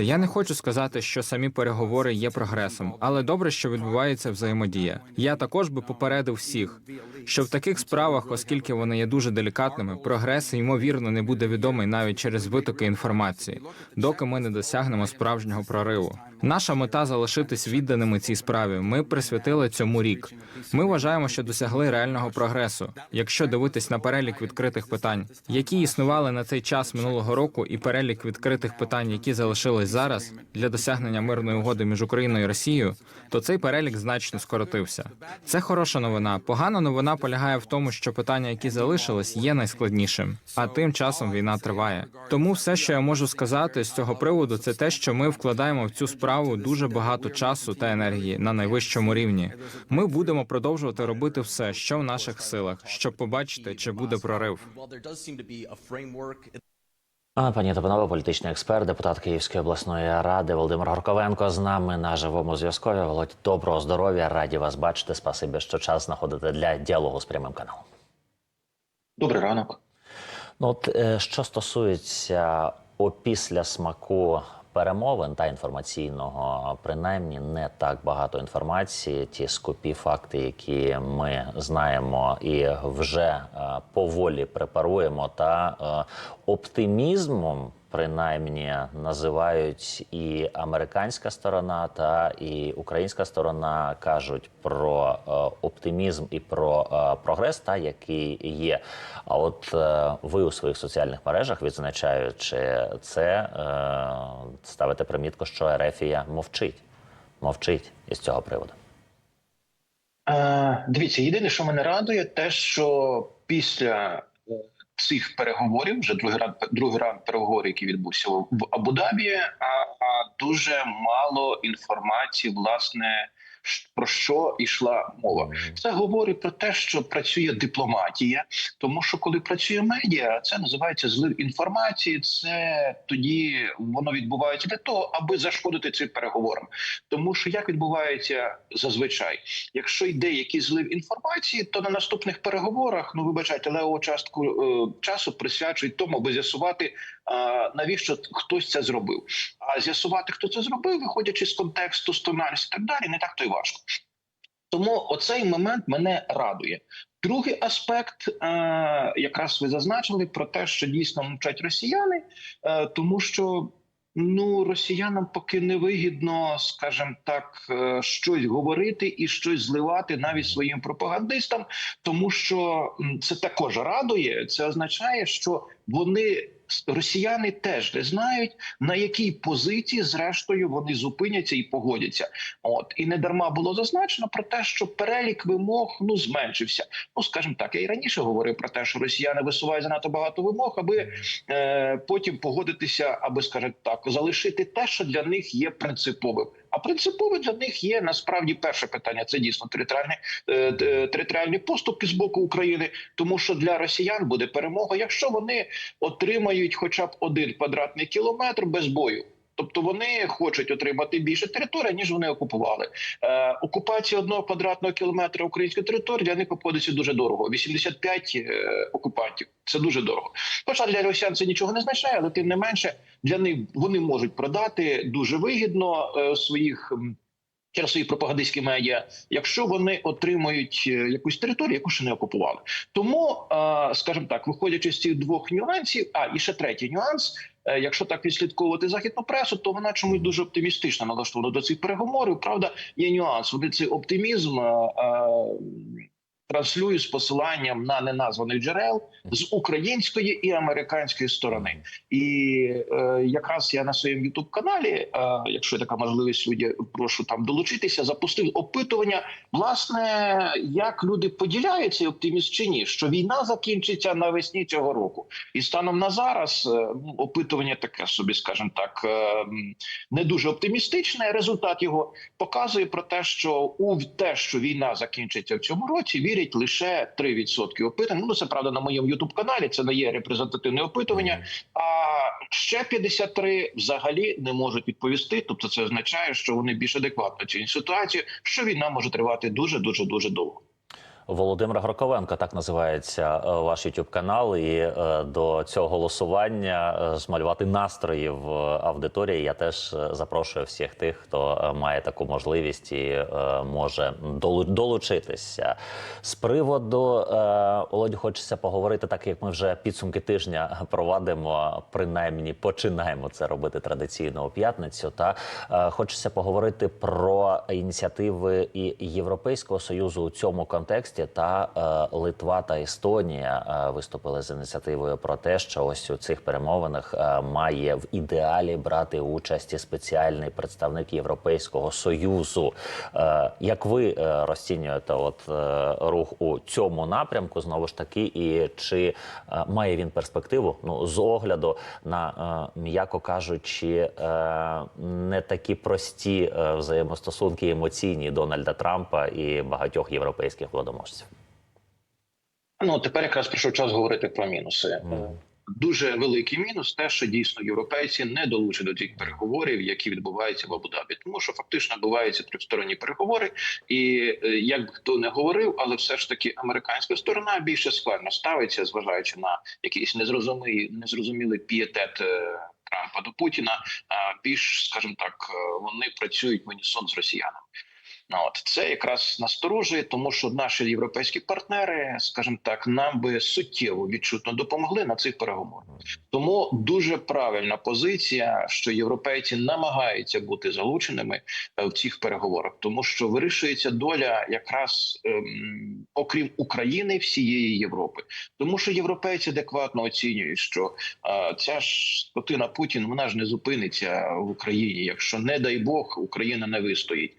Я не хочу сказати, що самі переговори є прогресом, але добре, що відбувається взаємодія. Я також би попередив всіх, що в таких справах, оскільки вони є дуже делікатними, прогрес ймовірно не буде відомий навіть через витоки інформації, доки ми не досягнемо справжнього прориву. Наша мета залишитись відданими цій справі. Ми присвятили цьому рік. Ми вважаємо, що досягли реального прогресу. Якщо дивитись на перелік відкритих питань, які існували на цей час минулого року, і перелік відкритих питань, які залишились зараз для досягнення мирної угоди між Україною і Росією, то цей перелік значно скоротився. Це хороша новина. Погана новина полягає в тому, що питання, які залишились, є найскладнішим. А тим часом війна триває. Тому все, що я можу сказати з цього приводу, це те, що ми вкладаємо в цю справу дуже багато часу та енергії на найвищому рівні. Ми будемо продовжувати робити все, що в наших силах, щоб побачити, чи буде прорив. Пані та панове, політичний експерт, депутат Київської обласної ради Володимир Горковенко з нами на живому зв'язку. Володь, доброго здоров'я, раді вас бачити. Спасибі, що час знаходите для діалогу з прямим каналом. Добрий ранок. Ну, от е, що стосується опісля смаку перемовин та інформаційного, принаймні не так багато інформації. Ті скупі факти, які ми знаємо і вже е, поволі препаруємо, та е, оптимізмом. Принаймні називають і американська сторона, та і українська сторона кажуть про е, оптимізм і про е, прогрес, та який є. А от е, ви у своїх соціальних мережах, відзначаючи це, ставите примітку, що Ерефія мовчить, мовчить із цього приводу. Дивіться, єдине, що мене радує, те, що після цих переговорів, вже другий раунд, другий раунд переговорів, який відбувся в Абу-Дабі, а, а дуже мало інформації, власне, про що йшла мова. Це говорить про те, що працює дипломатія, тому що коли працює медіа, це називається злив інформації. Це тоді воно відбувається для того, аби зашкодити цим переговорам. Тому що як відбувається зазвичай, якщо йде якийсь злив інформації, то на наступних переговорах, ну вибачайте, леву частку е, часу присвячують тому, аби з'ясувати, навіщо хтось це зробив. А з'ясувати, хто це зробив, виходячи з контексту, з тональності і так далі, не так то й важко. Тому оцей момент мене радує. Другий аспект, е, якраз ви зазначили про те, що дійсно мовчать росіяни, е, тому що ну росіянам поки не вигідно, скажімо так, е, щось говорити і щось зливати навіть своїм пропагандистам, тому що це також радує. Це означає, що вони росіяни теж не знають на якій позиції, зрештою, вони зупиняться і погодяться. От і не дарма було зазначено про те, що перелік вимог ну зменшився. Ну скажімо так, я і раніше говорив про те, що росіяни висувають занадто багато вимог, аби е, потім погодитися, аби скажімо так, залишити те, що для них є принциповим. А принципове для них є насправді перше питання. Це дійсно територіальні е, е, територіальні поступки з боку України, тому що для росіян буде перемога, якщо вони отримають хоча б один квадратний кілометр без бою. Тобто вони хочуть отримати більше території, ніж вони окупували. Е, окупація одного квадратного кілометра української території для них обходиться дуже дорого. 85 е, окупантів це дуже дорого. Хоча для росіян це нічого не означає, але тим не менше для них вони можуть продати дуже вигідно е, своїх. Через свої пропагандистські медіа, якщо вони отримують е, якусь територію, яку ще не окупували, тому е, скажімо так, виходячи з цих двох нюансів, а і ще третій нюанс. Е, Якщо так відслідковувати західну пресу, то вона чомусь дуже оптимістично налаштована до цих переговорів. Правда, є нюанс. Вони цей оптимізм е, з посиланням на неназваних джерел з української і американської сторони. І е, якраз я на своєму youtube каналі, е, якщо є така можливість, люди прошу там долучитися, запустив опитування. Власне, як люди поділяють цей оптимізм чи ні, що війна закінчиться навесні цього року, і станом на зараз е, ну, опитування таке собі, скажімо так, е, не дуже оптимістичне. Результат його показує про те, що у те, що війна закінчиться в цьому році, вірять лише 3% опитань. Ну це правда на моєму ютуб-каналі. Це не є репрезентативне опитування. А ще 53 взагалі не можуть відповісти. Тобто, це означає, що вони більш адекватно цій ситуації, що війна може тривати дуже дуже дуже довго. Володимир Горковенко, так називається е, ваш youtube канал. І е, до цього голосування е, змалювати настрої в аудиторії. Я теж запрошую всіх тих, хто має таку можливість і може долу- долучитися. З приводу Володю, хочеться поговорити, так як ми вже підсумки тижня провадимо, принаймні починаємо це робити традиційно у п'ятницю. Та хочеться поговорити про ініціативи і Європейського союзу у цьому контексті. Та е, Литва та Естонія е, виступили з ініціативою про те, що ось у цих перемовинах е, має в ідеалі брати участь і спеціальний представник Європейського союзу. Е, як ви е, розцінюєте от е, рух у цьому напрямку? Знову ж таки, і чи е, має він перспективу? Ну з огляду на е, м'яко кажучи, е, не такі прості е, взаємостосунки емоційні Дональда Трампа і багатьох європейських владоможців. Ну тепер якраз прийшов час говорити про мінуси. Мгм. Дуже великий мінус те, що дійсно європейці не долучені до тих переговорів, які відбуваються в Абу-Дабі. Тому що фактично відбуваються тристоронні переговори, і е, як би хто не говорив, але все ж таки американська сторона більше складно ставиться, зважаючи на якийсь незрозумілий, незрозумілий пієтет е, Трампа до Путіна. Більш, скажімо так, вони працюють в унісон з росіянами. От це якраз насторожує, тому що наші європейські партнери, скажімо так, нам би суттєво відчутно допомогли на цих переговорах. Тому дуже правильна позиція, що європейці намагаються бути залученими е, в цих переговорах, тому що вирішується доля якраз ем, окрім України всієї Європи, тому що європейці адекватно оцінюють, що е, ця ж скотина Путін вона ж не зупиниться в Україні, якщо не дай Бог Україна не вистоїть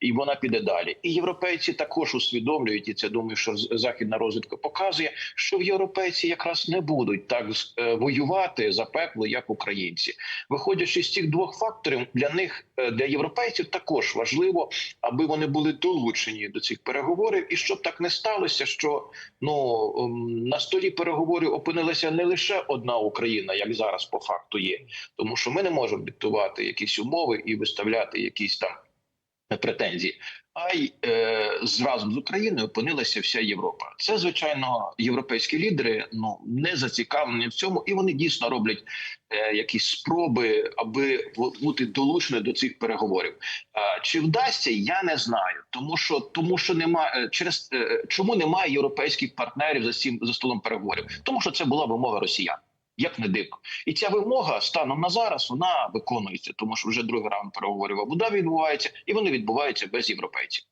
і вона піде далі. І європейці також усвідомлюють, і це думаю, що західна розвідка показує, що в європейці якраз не будуть так е, воювати за пекло, як українці. Виходячи з цих двох факторів, для них е, для європейців також важливо, аби вони були долучені до цих переговорів, і щоб так не сталося, що ну ем, на столі переговорів опинилася не лише одна Україна, як зараз по факту є, тому що ми не можемо диктувати якісь умови і виставляти якісь там претензії. А й е, зразу з України опинилася вся Європа. Це звичайно європейські лідери ну не зацікавлені в цьому, і вони дійсно роблять е, якісь спроби, аби бути долучені до цих переговорів. А, чи вдасться, я не знаю, тому що тому, що немає через е, чому немає європейських партнерів за цим за столом переговорів, тому що це була вимога росіян. Як не дивно, і ця вимога станом на зараз вона виконується, тому що вже другий раунд переговорів Абу-Дабі відбувається, і вони відбуваються без європейців.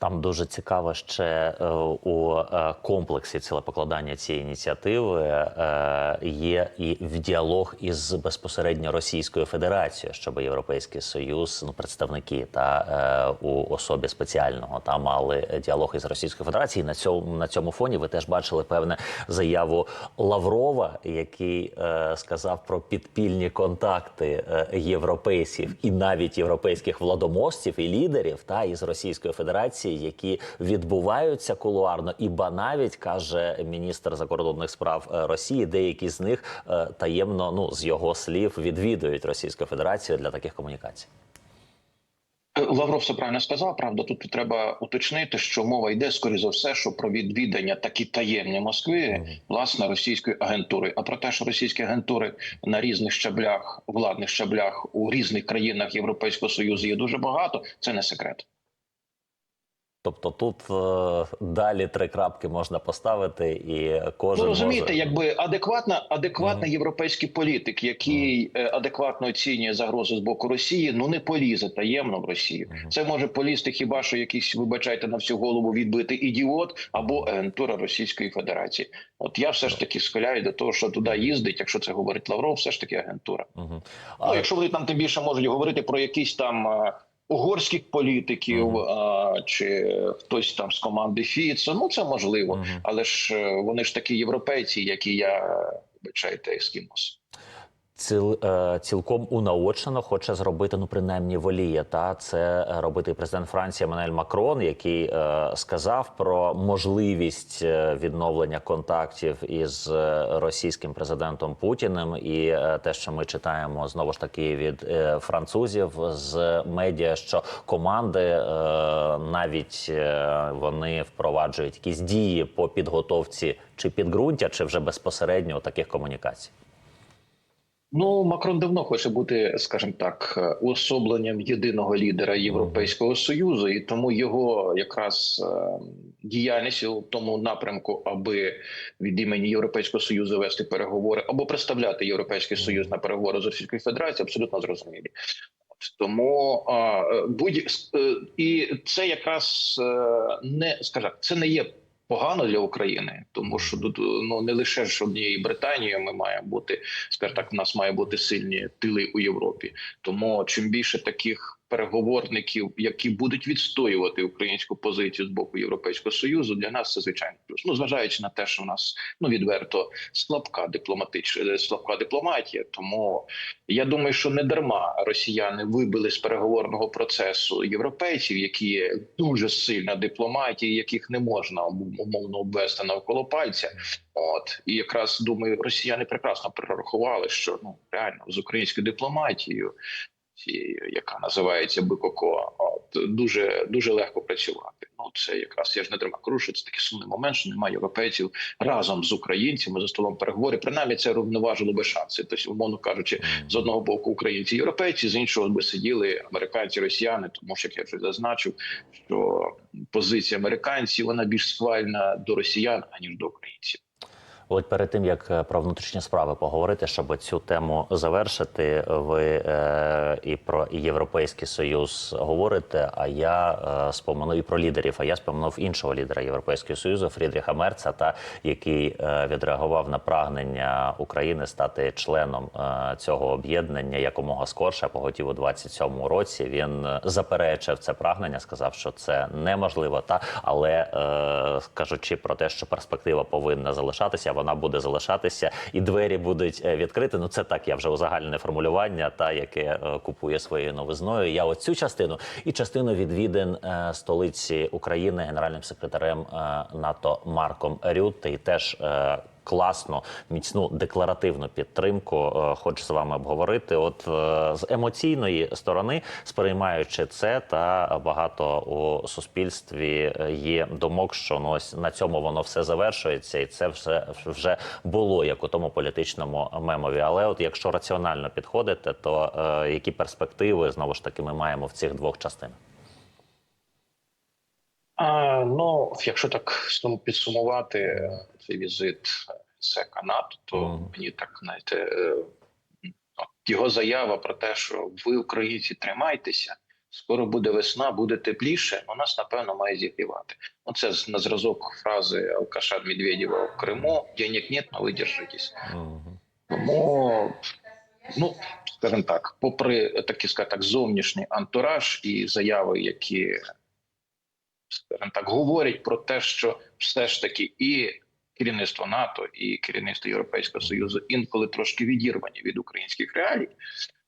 Там дуже цікаво ще е, у е, комплексі цілепокладання цієї ініціативи е, є і в діалог із безпосередньо Російською Федерацією, щоб Європейський Союз, ну представники та у особі спеціального там мали діалог із Російською Федерацією. На цьому на цьому фоні ви теж бачили певне заяву Лаврова, який сказав про підпільні контакти європейців і навіть європейських владоможців і лідерів та із Російської Федерації, які відбуваються кулуарно, і ба навіть каже міністр закордонних справ е, Росії, деякі з них е, таємно, ну з його слів, відвідують Російську Федерацію для таких комунікацій. Е, Лавров все правильно сказав. Правда, тут треба уточнити, що мова йде скоріше за все, що про відвідання такі таємні Москви, власне, російської агентури. А про те, що російські агентури на різних щаблях, владних щаблях у різних країнах Європейського союзу є дуже багато. Це не секрет. Тобто тут е, далі три крапки можна поставити, і кожен Ну розумієте, може... якби адекватна, адекватна європейський політик, який е, адекватно оцінює загрози з боку Росії, ну не полізе таємно в Росію. Це може полізти хіба що якийсь, вибачайте на всю голову відбитий ідіот або агентура Російської Федерації. От я все ж таки схиляю до того, що туди їздить, якщо це говорить Лавров, все ж таки агентура. Мгм. Ну, якщо вони там тим більше можуть говорити про якісь там е, угорських політиків, Мгм. а, чи хтось там з команди Фіцо, ну це можливо. Мгм. Але ж е, вони ж такі європейці, як і я, вибачайте, ескімос. Ціл, е, цілком унаочнено хоче зробити, ну принаймні воліє. Та це е, робити президент Франції Еммануель Макрон, який е, сказав про можливість е, відновлення контактів із російським президентом Путіним, і е, те, що ми читаємо знову ж таки від е, французів з медіа, що команди е, навіть е, вони впроваджують якісь дії по підготовці чи підґрунтя, чи вже безпосередньо таких комунікацій. Ну, Макрон давно хоче бути, скажімо так, е, уособленням єдиного лідера Європейського союзу, і тому його якраз е, діяльність у тому напрямку, аби від імені Європейського союзу вести переговори або представляти Європейський Союз на переговори з Російською Федерацією, абсолютно зрозумілі. Тому а, е, будь і це якраз не скажімо, це не є погано для України, тому що тут ну не лише ж однією Британією ми маємо бути, скажімо так, У нас має бути сильні тили у Європі. Тому чим більше таких переговорників, які будуть відстоювати українську позицію з боку Європейського союзу, для нас це звичайно плюс. Ну зважаючи на те, що в нас ну відверто слабка дипломатична слабка дипломатія. Тому я думаю, що не дарма росіяни вибили з переговорного процесу європейців, які дуже сильна дипломатія, яких не можна умовно обвести навколо пальця. От і якраз думаю, росіяни прекрасно прорахували, що ну реально з українською дипломатією, цією, яка називається БККО, от дуже дуже легко працювати. Ну це якраз я ж не кажу, що це такий сумний момент, що немає європейців разом з українцями за столом переговорів. Принаймні це рівноважило би шанси. Тобто, умовно кажучи, з одного боку українці, європейці, з іншого би сиділи американці, росіяни, тому що як я вже зазначив, що позиція американців вона більш схвальна до росіян аніж до українців. От перед тим як е, про внутрішні справи поговорити, щоб цю тему завершити, ви е, і про Європейський Союз говорите. А я е, спомину і про лідерів. А я споминув іншого лідера Європейського Союзу Фрідріха Мерца, та який е, відреагував на прагнення України стати членом е, цього об'єднання якомога скорше. Поготів у 27-му році. Він е, заперечив це прагнення, сказав, що це неможливо. Та але е, кажучи про те, що перспектива повинна залишатися, вона буде залишатися, і двері будуть відкрити. відкриті. Ну це так, я вже узагальне формулювання, та яке е, купує своєю новизною. Я оцю частину і частину відвідин е, столиці України генеральним секретарем е, НАТО Марком Рютте і теж. Класну, міцну декларативну підтримку е, хочу з вами обговорити. От е, з емоційної сторони, сприймаючи це, та багато у суспільстві е, є думок, що ну, ось на цьому воно все завершується, і це вже вже було як у тому політичному мемові. Але от якщо раціонально підходити, то які перспективи знову ж таки ми маємо в цих двох частинах? А, ну, якщо так підсумувати е, цей візит СЕКа НАТО, то Мгм. мені так знаєте, е, його заява про те, що ви, українці, тримайтеся, скоро буде весна, буде тепліше. У нас напевно має зігрівати. Оце з- на зразок фрази Алкаша Медведєва в Криму: денег нет, но ви держитесь. Тому, ну скажімо так, попри скажімо так, зовнішній антураж і заяви, які скажімо так, говорять про те, що все ж таки і керівництво НАТО, і керівництво Європейського Союзу інколи трошки відірвані від українських реалій.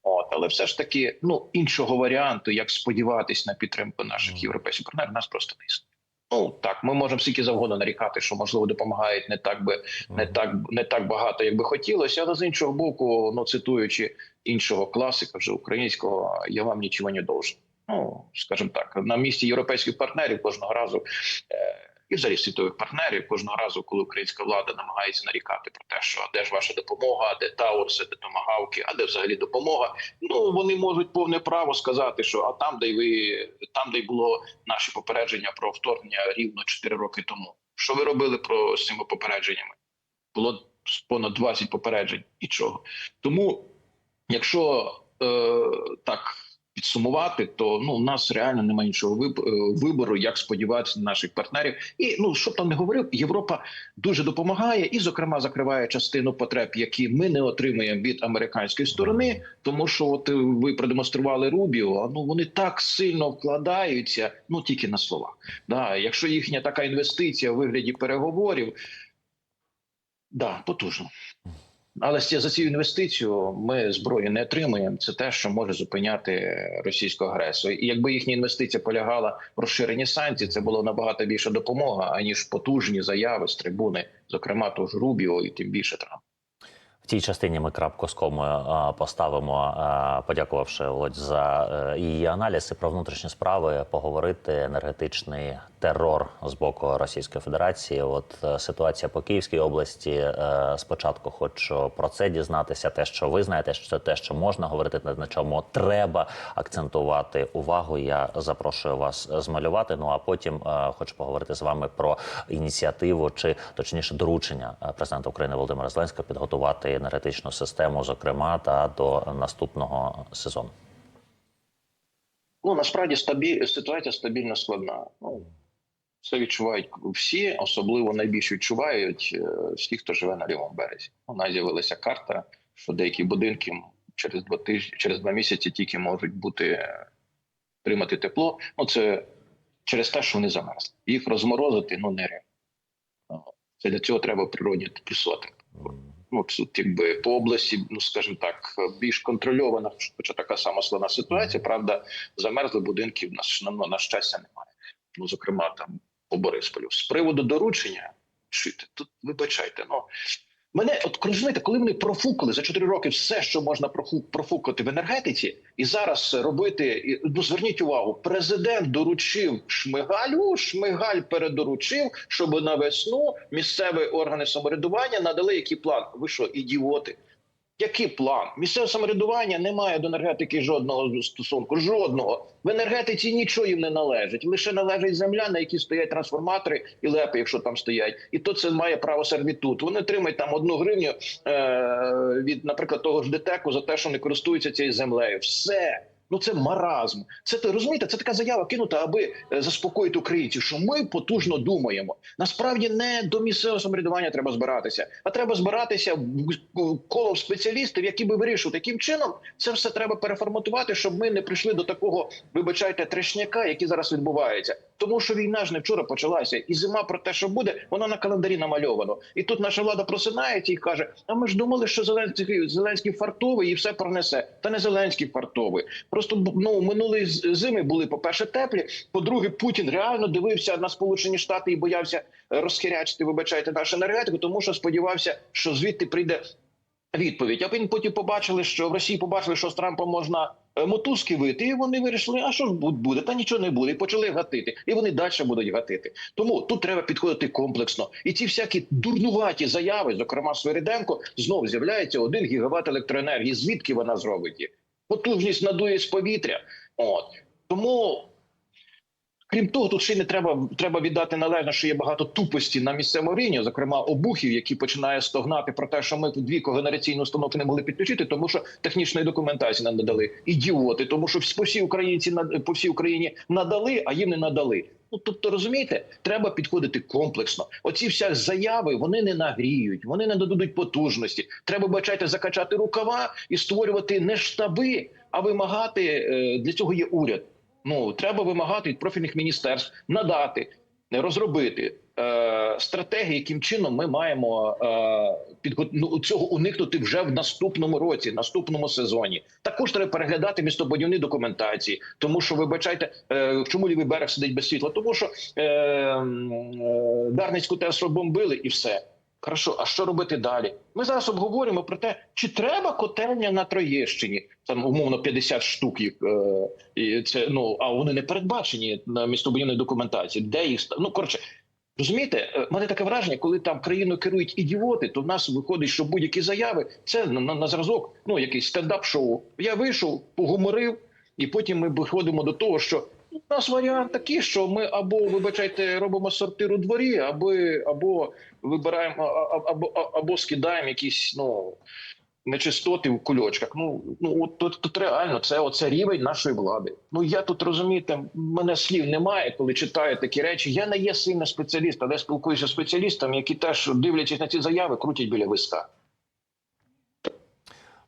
От, але все ж таки, ну іншого варіанту, як сподіватись на підтримку наших європейських партнерів, нас просто не існує. Ну так, ми можемо скільки завгодно нарікати, що можливо допомагають не так би не так не так багато, як би хотілося, але з іншого боку, ну цитуючи іншого класика, вже українського, я вам нічого не должен. Ну скажімо так, на місці європейських партнерів кожного разу е, і взагалі світових партнерів кожного разу, коли українська влада намагається нарікати про те, що де ж ваша допомога, де Таурси, де томагавки, а де взагалі допомога. Ну вони можуть повне право сказати, що а там, де ви там, де й було наше попередження про вторгнення рівно 4 роки тому. Що ви робили про з цими попередженнями? Було понад 20 попереджень. Нічого. Тому, якщо е, так підсумувати, то ну у нас реально немає іншого е, вибору, як сподіватися на наших партнерів. І ну що там не говорив, Європа дуже допомагає і, зокрема, закриває частину потреб, які ми не отримуємо від американської сторони. Тому що, от е, ви продемонстрували Рубіо, ну вони так сильно вкладаються, ну тільки на словах. Да, якщо їхня така інвестиція в вигляді переговорів, да, потужно. Але за цю інвестицію ми зброю не отримуємо. Це те, що може зупиняти російську агресію. І якби їхня інвестиція полягала в розширенні санкцій, це було набагато більша допомога, аніж потужні заяви з трибуни, зокрема того ж Рубіо і тим більше Трамп. В тій частині ми крапку з комою е, поставимо, е, подякувавши Володь за е, її аналіз і про внутрішні справи, поговорити енергетичний терор з боку Російської Федерації. От ситуація по Київській області. Спочатку хочу про це дізнатися. Те, що ви знаєте, що це те, що можна говорити, на чому треба акцентувати увагу. Я запрошую вас змалювати. Ну а потім хочу поговорити з вами про ініціативу чи точніше доручення президента України Володимира Зеленського підготувати енергетичну систему, зокрема та до наступного сезону. Ну насправді стабіль... ситуація стабільно складна. Ну це відчувають всі, особливо найбільше відчувають е, всі, хто живе на лівому березі. У нас з'явилася карта, що деякі будинки через два тижні, через два місяці тільки можуть бути е, тримати тепло. Ну це через те, що вони замерзли. Їх розморозити ну нереально. Це для цього треба природні плюсоти. Ну тут якби по області, ну скажімо так, більш контрольована, хоча така сама слона ситуація. Правда, замерзли будинків на, на, на щастя немає. Ну, зокрема, там по Борисполю. З приводу доручення шити, тут вибачайте, ну мене от розумієте, коли вони профукали за 4 роки все, що можна профу- профукати в енергетиці, і зараз робити. Ну зверніть увагу, президент доручив Шмигалю. Шмигаль передоручив, щоб на весну місцеві органи самоврядування надали який план. Ви що, ідіоти? Який план? Місцеве самоврядування не має до енергетики жодного стосунку. Жодного в енергетиці нічого їм не належить. Лише належить земля, на якій стоять трансформатори і лепи, якщо там стоять, і то це має право сервітут. Вони отримають там одну гривню е- від, наприклад, того ж ДТЕКу за те, що не користуються цією землею. Все. Ну це маразм. Це розумієте? Це така заява кинута, аби е, заспокоїти українців, що ми потужно думаємо. Насправді не до місцевого самоврядування треба збиратися, а треба збиратися в коло спеціалістів, які би вирішили, яким чином це все треба переформатувати, щоб ми не прийшли до такого, вибачайте, трешняка, який зараз відбувається. Тому що війна ж не вчора почалася, і зима про те, що буде, вона на календарі намальовано. І тут наша влада просинається і каже: А ми ж думали, що Зеленський Зеленський фартовий і все пронесе. Та не Зеленський фартовий. Просто ну минулі з- зими були по перше теплі. По-друге, Путін реально дивився на Сполучені Штати і боявся е, розхирячити, вибачайте, нашу енергетику, тому що сподівався, що звідти прийде відповідь. А він потім побачили, що в Росії побачили, що з Трампом можна мотузки вити, і вони вирішили, а що ж буде? Та нічого не буде. І почали гатити. І вони далі будуть гатити. Тому тут треба підходити комплексно. І ці всякі дурнуваті заяви, зокрема Свириденко, знову з'являється один гігават електроенергії. Звідки вона зробить її? Потужність надує з повітря. От тому. Крім того, тут ще не треба треба віддати належне, що є багато тупості на місцевому рівні, зокрема обухів, які починає стогнати про те, що ми тут дві когенераційні установки не могли підключити, тому що технічної документації нам надали ідіоти, тому що по всій українці по всій Україні надали, а їм не надали. Ну тобто, розумієте, треба підходити комплексно. Оці вся заяви вони не нагріють, вони не додадуть потужності. Треба бачайте, закачати рукава і створювати не штаби, а вимагати е, для цього є уряд. Ну треба вимагати від профільних міністерств надати, розробити е, стратегії, яким чином ми маємо е, підго... ну, цього уникнути вже в наступному році, в наступному сезоні. Також треба переглядати містобудівні документації, тому що вибачайте, е, чому лівий берег сидить без світла? Тому що е, е, Дарницьку ТЕС бомбили і все. Хорошо, а що робити далі? Ми зараз обговорюємо про те, чи треба котельня на Троєщині, там умовно 50 штук їх. Е, і це ну а вони не передбачені на містобудівній документації. Де їх ну коротше. Розумієте, Е, мене таке враження, коли там країною керують ідіоти, то в нас виходить, що будь-які заяви це на, на, на зразок, ну якийсь стендап-шоу. Я вийшов, погуморив, і потім ми виходимо до того, що у нас варіант такий, що ми або вибачайте, робимо сортир у дворі, або або вибираємо, або або скидаємо якісь ну нечистоти в кульочках. Ну ну от тут, тут реально це оце рівень нашої влади. Ну я тут розумієте, мене слів немає, коли читаю такі речі. Я не є сильний спеціаліст, але спілкуюся з спеціалістами, які теж дивлячись на ці заяви, крутять біля виска.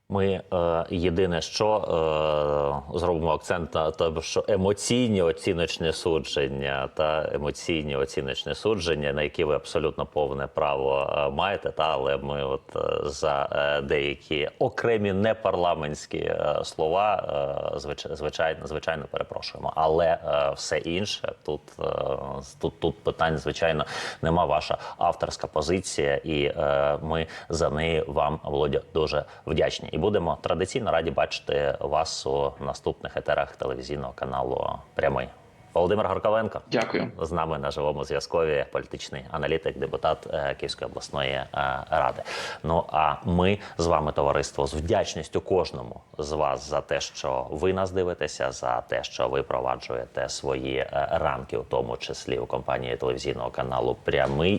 Ми е, єдине, що е, зробимо акцент на тому, що емоційні оціночні судження та емоційні оціночні судження, на які ви абсолютно повне право е, маєте, та але ми от е, за е, деякі окремі непарламентські слова, е, звич, звичайно, звичайно, перепрошуємо. Але е, все інше тут, е, тут, тут питань, звичайно, нема ваша авторська позиція, і е, ми за неї вам, Володя, дуже вдячні. І будемо традиційно раді бачити вас у наступних етерах телевізійного каналу Прямий. Володимир Горковенко Дякую. з нами на живому зв'язкові політичний аналітик, депутат е, Київської обласної е, ради. Ну а ми з вами, товариство, з вдячністю кожному з вас за те, що ви нас дивитеся, за те, що ви проваджуєте свої е, ранки, у тому числі у компанії телевізійного каналу Прямий.